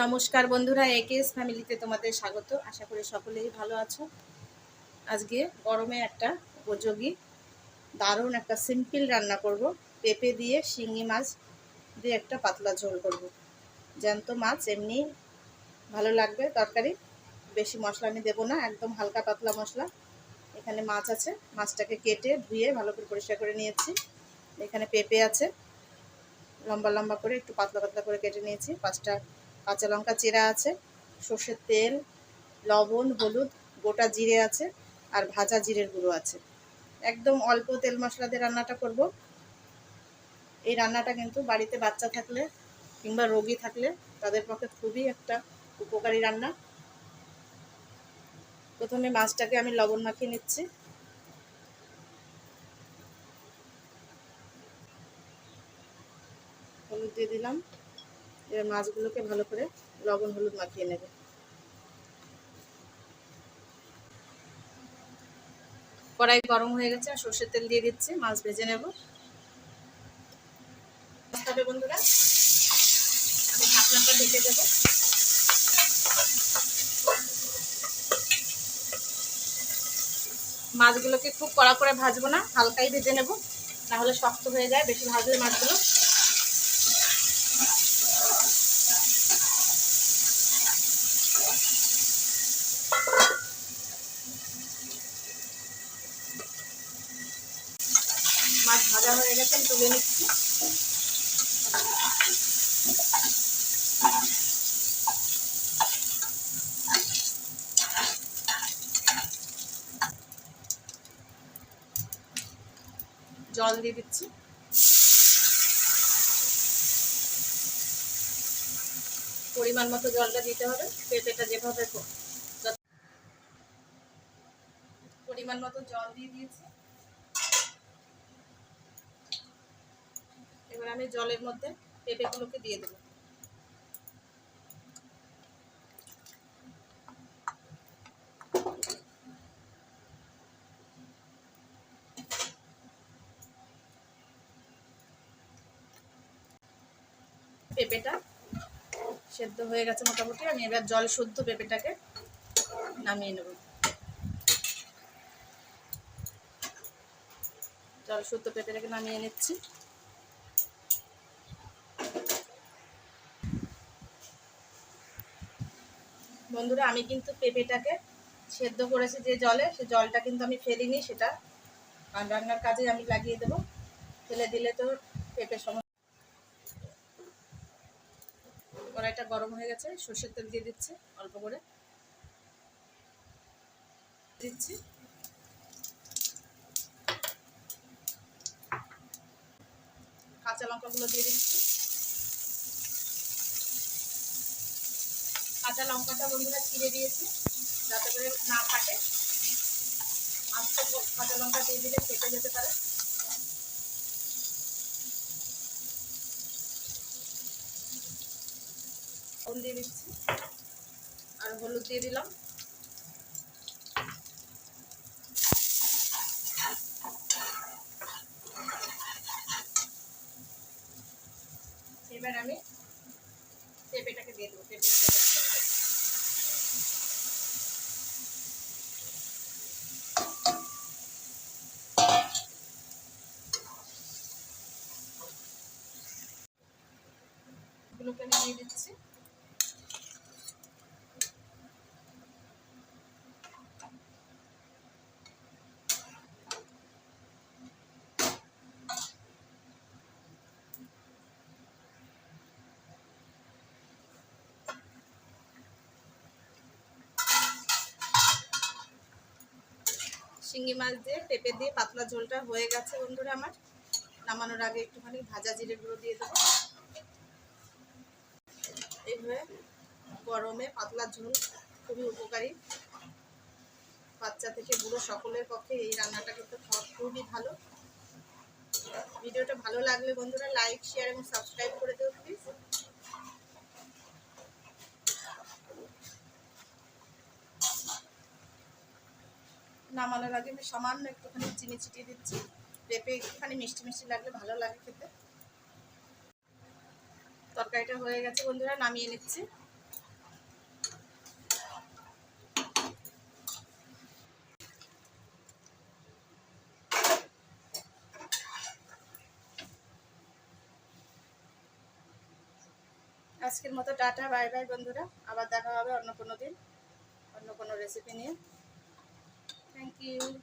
নমস্কার বন্ধুরা একেএস ফ্যামিলিতে তোমাদের স্বাগত। আশা করি সকলেই ভালো আছো। আজকে গরমে একটা উপযোগী, দারুণ একটা সিম্পল রান্না করব। পেঁপে দিয়ে শিঙি মাছ দিয়ে একটা পাতলা ঝোল করব। জ্যান্ত মাছ এমনি ভালো লাগবে, তরকারি বেশি মশলা আমি দেবো না, একদম হালকা পাতলা মশলা। এখানে মাছ আছে, মাছটাকে কেটে ধুয়ে ভালো করে পরিষ্কার করে নিয়েছি। এখানে পেঁপে আছে, লম্বা লম্বা করে একটু পাতলা পাতলা করে কেটে নিয়েছি। পাঁচটা কাঁচা লঙ্কা চেরা আছে, সর্ষের তেল, লবণ, হলুদ, গোটা জিরে আছে, আর ভাজা জিরের গুঁড়ো আছে। একদম অল্প তেল মশলা দিয়ে রান্নাটা করব। এই রান্নাটা কিন্তু বাড়িতে বাচ্চা থাকলে কিংবা রোগী থাকলে তাদের পক্ষে খুবই একটা উপকারী রান্না। প্রথমে মাছটাকে আমি লবণ মাখিয়ে নিচ্ছি। হলুদ দিয়ে দিলাম। এবার মাছগুলোকে ভালো করে লবণ, হলুদ মাখিয়ে নেবে। কড়াই গরম হয়ে গেছে, আর সর্ষের তেল দিয়ে দিচ্ছি, মাছ ভেজে নেব। মাছগুলোকে খুব কড়া করে ভাজবো না, হালকাই ভেজে নেব না হলে শক্ত হয়ে যায়, বেশি ভাজলে মাছগুলো মাছ ভাজা হয়ে গেছে তুলে নিচ্ছি। জল দিয়ে দিচ্ছি। পরিমাণ মতো জলটা দিতে হবে, পেঁপেটা যেভাবে পরিমাণ মতো জল দিয়ে দিয়েছি। এবার আমি জলের মধ্যে পেঁপেগুলোকে দিয়ে দেবো। পেঁপেটা সেদ্ধ হয়ে গেছে মোটামুটি। আমি এবার জল শুদ্ধ পেঁপেটাকে নামিয়ে নেব। জল শুদ্ধ পেঁপেটাকে নামিয়ে নিচ্ছি। বন্ধুরা, আমি কিন্তু পেঁপেটাকে সেদ্ধ করেছি যে জলে, সে জলটা কিন্তু আমি ফেলিনি, সেটা আর রান্নার কাজে আমি লাগিয়ে দেবো। ফেলে দিলে তো পেঁপে সমস্যা। কড়াইটা গরম হয়ে গেছে, সর্ষের তেল দিয়ে দিচ্ছি, অল্প করে। দিচ্ছি। কাঁচা লঙ্কাগুলো দিয়ে দিচ্ছি। কাঁচা লঙ্কাটা বন্ধুরা চিড়ে দিয়েছি, যাতে করে না ফাটে। আস্তে কাঁচা লঙ্কা দিয়ে দিলে ফেটে যেতে পারে। দিয়ে দিচ্ছি, আর হলুদ দিয়ে দিলাম। এবার আমি পেঁপেটাকে দিয়ে দেবো পেঁপেটাকে গুলোকে নিয়ে দিচ্ছি। শিঙ্গি মাছ দিয়ে, পেঁপে দিয়ে পাতলা ঝোলটা হয়ে গেছে বন্ধুরা আমার। নামানোর আগে একটুখানি ভাজা জিরে গুঁড়ো দিয়ে দেবো। এইভাবে গরমে পাতলা ঝোল খুবই উপকারী। বাচ্চা থেকে বুড়ো সকলের পক্ষে এই রান্নাটা কিন্তু খুবই ভালো। ভিডিওটা ভালো লাগলে বন্ধুরা লাইক শেয়ার এবং সাবস্ক্রাইব করে দেবো প্লিজ নামানোর আগে আমি সামান্য একটুখানি চিনি ছিটিয়ে দিচ্ছি। পেঁপে একটুখানি মিষ্টি মিষ্টি লাগলে ভালো লাগে খেতে। তরকারিটা হয়ে গেছে বন্ধুরা, নামিয়ে নিচ্ছি। আজকের মতো টাটা, বাই বাই বন্ধুরা। আবার দেখা হবে অন্য কোনো দিন, অন্য কোনো রেসিপি নিয়ে। Thank you.